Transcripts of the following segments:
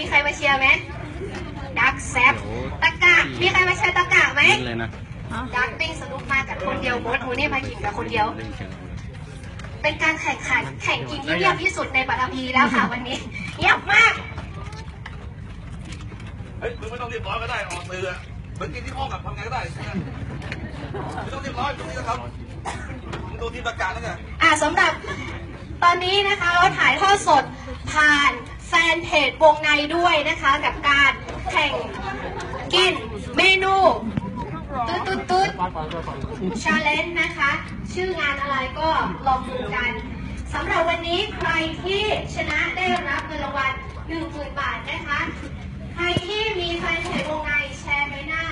มีใครมาเชียร์ไหมดักแซบตะกะมีใครมาเชียร์ตะกะไหมเล่นเลยนะดักปิ้งสนุกมากับคนเดียวโบสโทนี่มากินกับคนเดียวเล่นเชิงเป็นการแข่งขันแข่งกินที่เงียบที่สุดในปัตตภีแล้วค่ะวันนี้เงียบมากเฮ้ยมึงไม่ต้องเรียบร้อยก็ได้ออกสื่ออะเหมือนกินที่ห้องอะทำไงก็ได้ไม่ต้องเรียบร้อยตรงนี้นะครับมึงโดนทีมประกาศแล้วไงอ่าสำหรับตอนนี้นะคะเราถ่ายทอดสดผ่าน แฟนเพจวงในด้วยนะคะ กับการแข่งกินเมนูตุ๊ดตุ๊ดตุ๊ดชาเลนจ์นะคะ ชื่องานอะไรก็ลองดูกันสำหรับวันนี้ใครที่ชนะได้รับเงินรางวัล10,000บาทนะคะ ใครที่มีแฟนเพจวงในแชร์ไปหน้า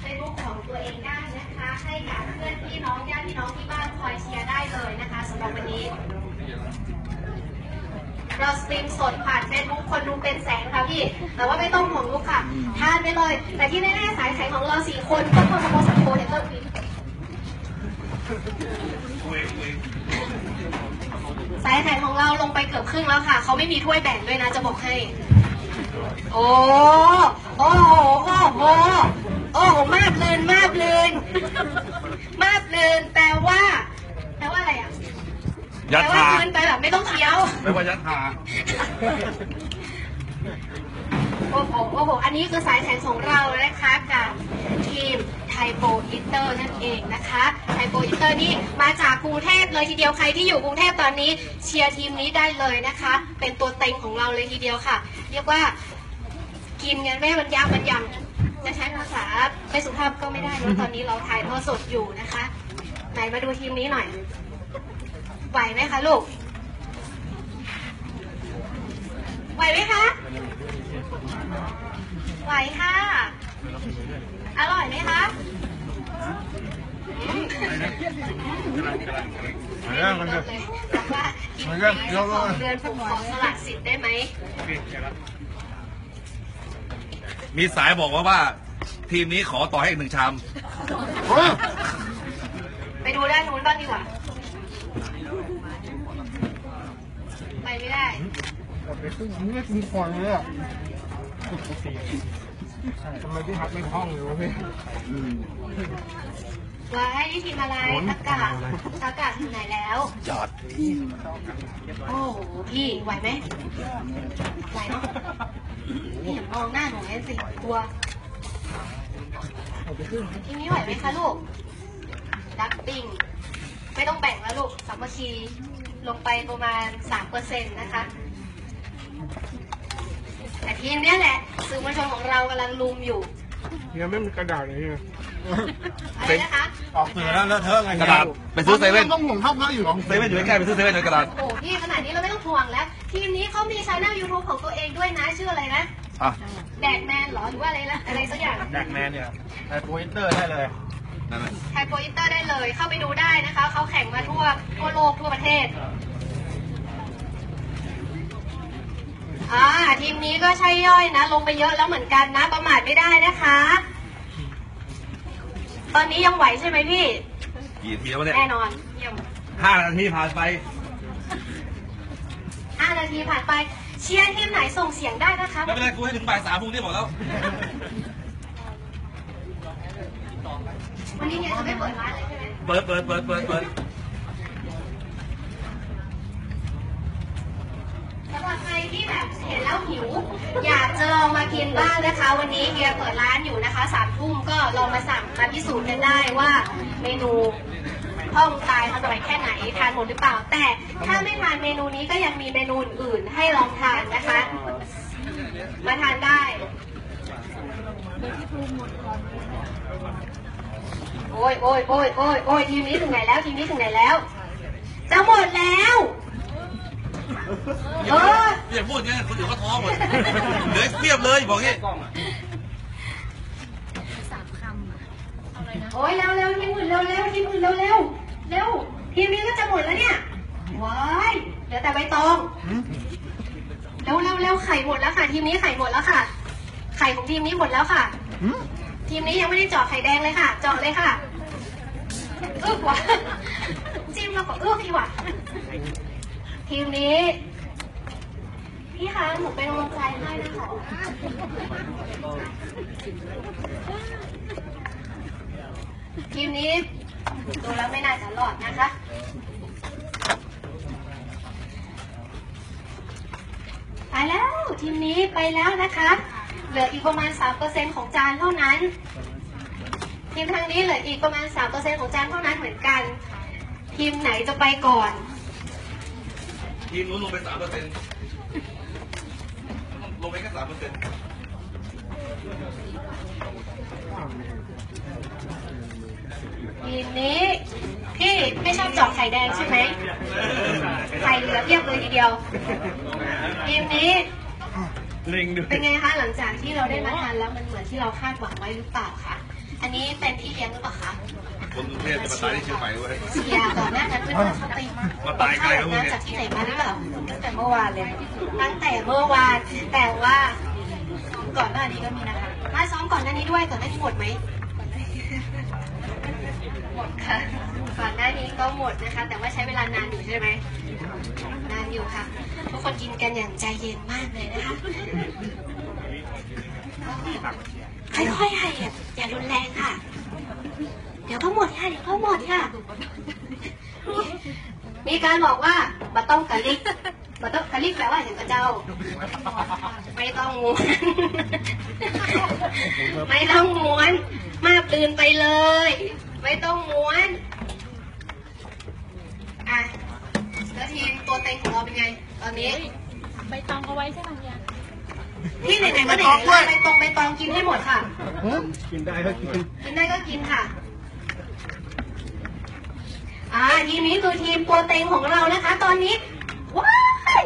เฟซบุ๊กของตัวเองได้นะคะ ให้กับเพื่อนพี่น้องญาติพี่น้องที่บ้านคอยเชียร์ได้เลยนะคะสำหรับวันนี้ เราสตรีมสดผ่านเฟซบุ๊กคนดูเป็นแสนค่ะพี่ แต่ว่าไม่ต้องห่วงลูกค่ะ ทานไปเลย แต่ที่แน่ๆสายแข่งของเราสี่คนต้องคนสปอนเซอร์โค้ดเดี๋ยวเพิ่มอีกคุยคุยสายแข่งของเราลงไปเกือบครึ่งแล้วค่ะ เขาไม่มีถ้วยแบ่งด้วยนะจะบอกให้ โอ้โอ้โหโอ้โหโอ้โหมาบเลินมาบเลินมาบเลินแปลว่า แปลว่าอะไรอะ ยัดแปลว่าทาคืนไปแบบไม่ต้องเคี้ยว ไม่ว่ายัดทาโอ้โห โอ้โห อันนี้คือสายแข่งของเรานะคะกับทีมไทโปอินเตอร์นั่นเองนะคะ ไทโปอินเตอร์นี่มาจากกรุงเทพเลยทีเดียว ใครที่อยู่กรุงเทพตอนนี้เชียร์ทีมนี้ได้เลยนะคะ เป็นตัวเต็งของเราเลยทีเดียวค่ะ เรียกว่ากินกันไม่ให้มันยากมันยังจะใช้ภาษาไม่สุภาพก็ไม่ได้เนอะตอนนี้เราถ่ายทอดสดอยู่นะคะ ไหนมาดูทีมนี้หน่อย ไหวไหมคะลูก ไหวไหมคะ ไหวค่ะ อร่อยไหมคะอืมเรื่องมันจะบอกว่ากินมันเก็จ้าของเรือนผมขอสลัดสิทธิ์ได้ไหม มีสายบอกว่าว่า ทีมนี้ขอต่อให้อีกหนึ่งชาม ไปดูด้านนู้นบ้างดีกว่า ไปไม่ได้ไม่ได้กินก่อนเลยอะทำไมพี่ฮัทไม่ท่องเลยวะพี่ว่าให้ทีมอะไรอากาศอากาศถึงไหนแล้ว จอด โอ้โหพี่ไหวไหมไหวเนาะพี่อย่ามองหน้าหนูเล่นสิกลัวทีนี้ไหวไหมคะลูก ดักปิ้งไม่ต้องแบ่งแล้วลูกสามัคคี ลงไปประมาณสามเปอร์เซ็นต์นะคะ แต่ทีมเนี้ยแหละสื่อมวลชนของเรากำลังลุมอยู่ยังไม่มีกระดาษเลยเนี่ยอะไรนะคะ ออกสื่อแล้วเลอะเทอะไงกระดาษไปซื้อเซเว่นต้องห่วงภาพพระอยู่ของเซเว่นอยู่ใกล้ๆไปซื้อเซเว่นในกระดาษ โอ้โหพี่ขนาดนี้เราไม่ต้องห่วงแล้ว ทีมนี้เขามีช anel YouTube ของตัวเองด้วยนะ ชื่ออะไรนะอะแดกแมนเหรอ หรือว่าอะไรนะอะไรสักอย่างแบกแมนเนี่ยในทวิตเตอร์ได้เลยนั่นแหละ ไทยโปรอินเตอร์ได้เลย เข้าไปดูได้นะคะ เขาแข่งมาทั่วทั่วโลกทั่วประเทศอ่าทีมนี้ก็ใช่ย่อยนะ ลงไปเยอะแล้วเหมือนกันนะ ประมาทไม่ได้นะคะ ตอนนี้ยังไหวใช่ไหมพี่ กี่ทีแล้ววะเนี่ย แน่นอนเยี่ยมห้านาทีผ่านไปห้านาทีผ่านไป เชียร์ทีมไหนส่งเสียงได้นะคะ ไม่เป็นไรกูให้ถึงบ่ายสามพรุ่งนี้บอกแล้ว วันนี้เนี่ยจะไม่เปิดร้านเลยใช่ไหมเปิดเปิดเปิดเปิดเปิดสำหรับใครที่แบบเห็นแล้วหิว อยากจะลองมากินบ้างนะคะ วันนี้เฮียเปิดร้านอยู่นะคะสามทุ่มก็ลองมาสั่งมาพิสูจน์กันได้ว่าเมนูห้องตายอร่อยแค่ไหนทานหมดหรือเปล่า แต่ถ้าไม่ทานเมนูนี้ก็ยังมีเมนูอื่นให้ลองทานนะคะ มาทานได้ โอ้ยโอ้ยโอ้ยโอ้ยโอ้ยทีมนี้ถึงไหนแล้วทีมนี้ถึงไหนแล้ว จะหมดแล้วอย่าพูดอย่าพูดอย่างนี้คนอื่นเขาท้อหมดเหลือเรียบเลยบอกงี้โอ้ยเร็วเร็วทีมอื่นเร็วเร็วทีมอื่นเร็วเร็วเร็วทีมนี้ก็จะหมดแล้วเนี่ยว้ายเหลือแต่ใบตองเร็วเร็วเร็วไข่หมดแล้วค่ะ ทีมนี้ไข่หมดแล้วค่ะ ไข่ของทีมนี้หมดแล้วค่ะ ทีมนี้ยังไม่ได้เจาะไข่แดงเลยค่ะ เจาะเลยค่ะอึ้กว่ะจิ้มแล้วก็อึกดีกว่าทีมนี้ พี่คะหนูเป็นกำลังใจให้นะคะทีมนี้ดูแล้วไม่น่าจะรอดนะคะไปแล้วทีมนี้ไปแล้วนะคะ เหลืออีกประมาณ 3%ของจานเท่านั้น ทีมทางนี้เหลืออีกประมาณ 3%ของจานเท่านั้นเหมือนกัน ทีมไหนจะไปก่อน ทีมนู้นลงไปสามเปอร์เซ็นต์ลงไปแค่สามเปอร์เซ็นต์ทีมนี้พี่ไม่ชอบเจาะไข่แดงใช่ไหมไข่เหลือเพียบเลยทีเดียวทีมนี้ เล็งดูเป็นไงคะหลังจากที่เราได้มาทานแล้วมันเหมือนที่เราคาดหวังไว้หรือเปล่าคะอันนี้เป็นพี่เลี้ยงหรือเปล่าคะคนกรุงเทพจะมาตายที่เชียงใหม่ด้วยเชียร์ก่อนหน้านั้นเพื่อนๆเขาตีมาตายไกลแล้วพวกมาเนี่ยจากที่ไหนมาหรือเปล่าตั้งแต่เมื่อวานเลยตั้งแต่เมื่อวานแต่ว่า ก่อนหน้านี้ก็มีนะคะมาซ้อมก่อนหน้านี้ด้วยก่อนหน้านี้หมดไหมหมดค่ะก่อนหน้านี้ก็หมดนะคะ แต่ว่าใช้เวลานานอยู่ใช่ไหมนานอยู่ค่ะ ทุกคนกินกันอย่างใจเย็นมากเลยนะคะค่อยๆค่ะอย่าอย่ารุนแรงค่ะ เดี๋ยวก็หมดค่ะเดี๋ยวก็หมดค่ะ มีการบอกว่าบัต้องกะลิกบัต้องกะลิกแปลว่าอย่างกระเจ้า ไม่ต้องม้วน ไม่ต้องม้วน มาบลืนไปเลย ไม่ต้องม้วน อะแล้วทีมตัวเต็งของเราเป็นไง ตอนนี้ใบตองเอาไว้ใช่ไหมเนี่ยพี่ไหนๆก็ไหนๆแล้วใบตองใบตองกินให้หมดค่ะ กินได้ก็กินกินได้ก็กินค่ะ อ่าทีมนี้คือทีมตัวเต็งของเรานะคะ ตอนนี้ว้าย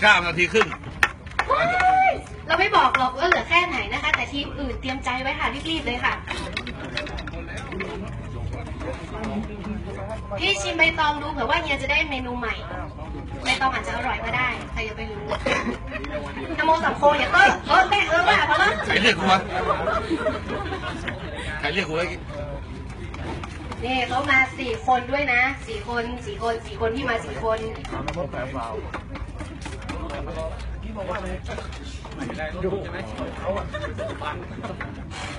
เก้านาทีครึ่งว้ายเราไม่บอกหรอกว่าเหลือแค่ไหนนะคะ แต่ทีมอื่นเตรียมใจไว้ค่ะรีบๆเลยค่ะ พี่ชิมใบตองดูเผื่อว่าเฮียจะได้เมนูใหม่ใบ ตองอาจจะอร่อยก็ได้ ใครจะไปรู้นโมสัมโคอย่าเออเออแม่เออว่าพอแล้วใครเรียกกูวะใครเรียกกูไว้นี่เขามาสี่คนด้วยนะสี่คนสี่คนสี่คนที่มาสี่คน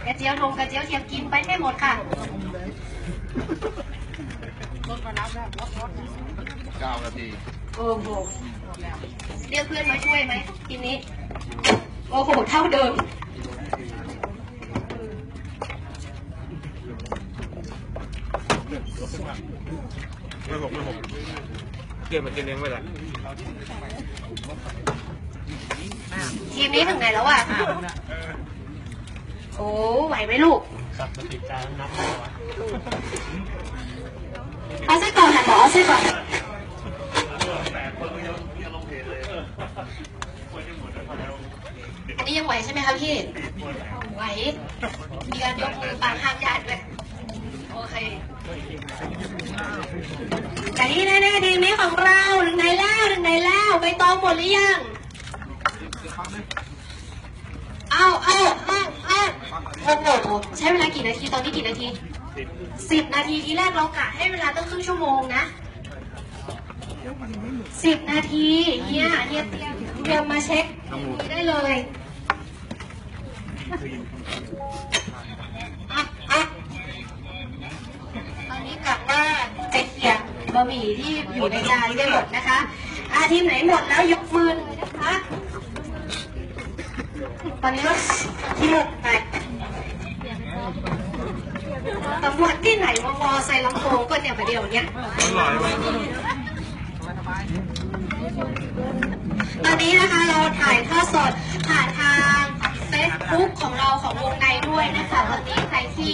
กระเจียวทงกระเจียวเทียมกินไปให้หมดค่ะเก้านาที โอ้โหเรียกเพื่อนมาช่วยไหมทีนี้ โอ้โห เท่าเดิม ไม่หกไม่หกเกมมันกินเองไปละทีมนี้ถึงไหนแล้วอะ โอ้ไหวไหมลูกครับมาติดจานนับเอาไส้กรอกหันหมอเอาไส้ก รอกอันนี้ยังไหวใช่ไหมคะพี่ ไหว มีการยกมือปางห้ามญาติด้วยโอเคแต่ที่แน่ๆทีมนี้ของเราถึงไหนแล้วถึงไหนแล้วไปตองหมดหรือยังเอาเอาเอาเอาโอ้โหใช้เวลากี่นาทีตอนนี้กี่นาทีสิบนาทีทีแรกเรากะให้เวลาตั้งครึ่งชั่วโมงนะ สิบนาทีเฮียเฮียเตรียมเตรียมมาเช็คได้เลยอะอะตอนนี้กลับว่าจะเขียนบะหมี่ที่อยู่ในจานได้หมดนะคะอาทีมไหนหมดแล้วยกมือเลยนะคะตอนนี้ก็ที่หมดไปตำรวจที่ไหนมามอใส่ลำโพงก็เนี่ยประเดี๋ยวเนี้ยอร่อยไหม ตอนนี้นะคะเราถ่ายทอดสดผ่านทางเฟซบุ๊กของเราของวงในด้วยนะคะตอนนี้ใครที่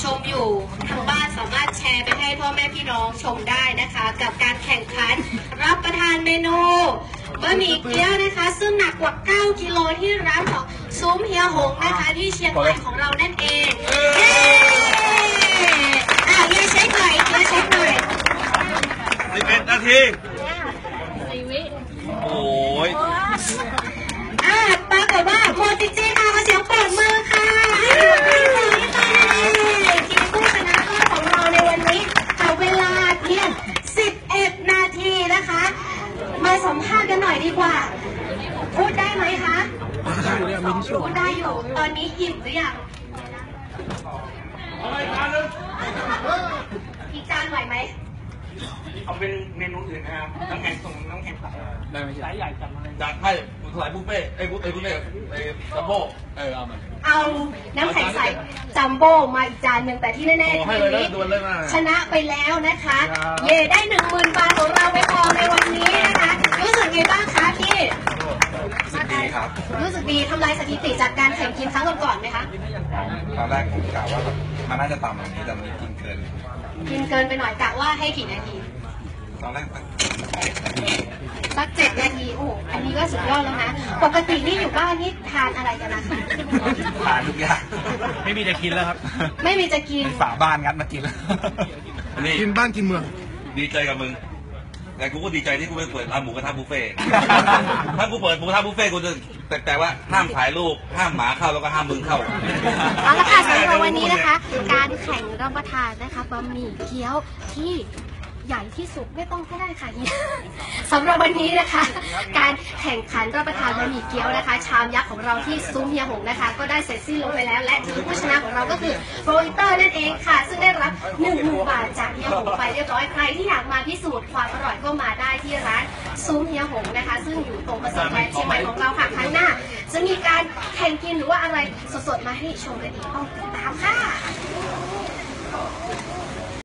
ชมอยู่ทางบ้านสามารถแชร์ไปให้พ่อแม่พี่น้องชมได้นะคะ กับการแข่งขันรับประทานเมนูบะหมี่เกี๊ยวนะคะ ซึ่งหนักกว่า 9 กิโลที่ร้านของซุ้มเฮียหงนะคะ ที่เชียงใหม่ของเรานั่นเองเย้อะเฮียเช็คหน่อยเฮียเช็คหน่อยสิบเอ็ดนาที ยอะปรากฏว่าโมจิจิค่ะขอเสียงปรบมือค่ะให้ดูให้ดูให้ดูทีมผู้ชนะเลิศของเราในวันนี้เอาเวลาเพียง 11 นาทีนะคะ มาสัมภาษณ์กันหน่อยดีกว่า รู้ได้อยู่ ตอนนี้อิ่มหรือยัง เอาไปทานเลย อีกจานไหวไหม เอาเป็นเมนู อื่นนะครับน้ำแข็งส่งน้ำแข็งตัดได้ไหมใช่ใหญ่จังเลยจัดให้สายบุฟเฟ่ไอ้บุฟไอ้บุฟเฟ่ไอ้จัมโบ้เออเอามาเอาน้ำแข็งใสจัมโบ้มาอีกจานหนึ่งแต่ที่แน่ๆให้ทีมเลยนะนี้ดวลเลยมาชนะไปแล้วนะคะ เย่ได้หนึ่งหมื่นบาทของเราไปครองในวันนี้นะคะรู้สึกไงบ้างคะพี่รู้สึกดีครับรู้สึกดีทำลายสถิติจากการแข่งกินครั้งก่อนๆไหมคะตอนแรกผมกะว่ามันน่าจะต่ำกว่านี้แต่มันกินเกิน กินเกินไปหน่อยกะว่าให้กี่นาที ตอนแรกตั้งสักเจ็ดนาทีโอ้โหอันนี้ก็สุดยอดแล้วนะ ปกตินี่อยู่บ้านนี่ทานอะไรกันนะคะทานทุกอย่างไม่มีจะกินแล้วครับไม่มีจะกิน ฝาบ้านงัดมากินแล้วนี่กินบ้านกินเมือง ดีใจกับมึง แต่กูก็ดีใจที่กูไม่เปิดร้านหมูกระทะบุฟเฟ่ต์ถ้ากูเปิดหมูกระทะบุฟเฟ่ต์กูจะแต่แต่ว่าห้ามถ่ายรูปห้ามหมาเข้าแล้วก็ห้ามมึงเข้า เอาละค่ะสำหรับวันนี้นะคะ การแข่งรับประทานนะคะบะหมี่เกี๊ยวที่ ใหญ่ที่สุดไม่ต้องก็ได้ค่ะสำหรับวันนี้นะคะ การแข่งขันรับประทานบะหมี่เกี๊ยวนะคะ ชามยักษ์ของเราที่ซุ้มเฮียหงนะคะ ก็ได้เสร็จสิ้นลงไปแล้ว และทีมผู้ชนะของเราก็คือโปรอิเตอร์นั่นเองค่ะ ซึ่งได้รับ1นึ่งบาทจากเฮียหงไปเรียบร้อยใครที่อยากมาพิสูจน์ความอร่อยก็มาได้ที่ร้านซุ้มเฮียหงนะคะ ซึ่งอยู่ตรงประสาทแดนเชียงใหม่ของเราค่ะครั้งหน้า จะมีการแข่งกินหรือว่าอะไรสดๆมาให้ชมกันอีกต้องติดตามค่ะ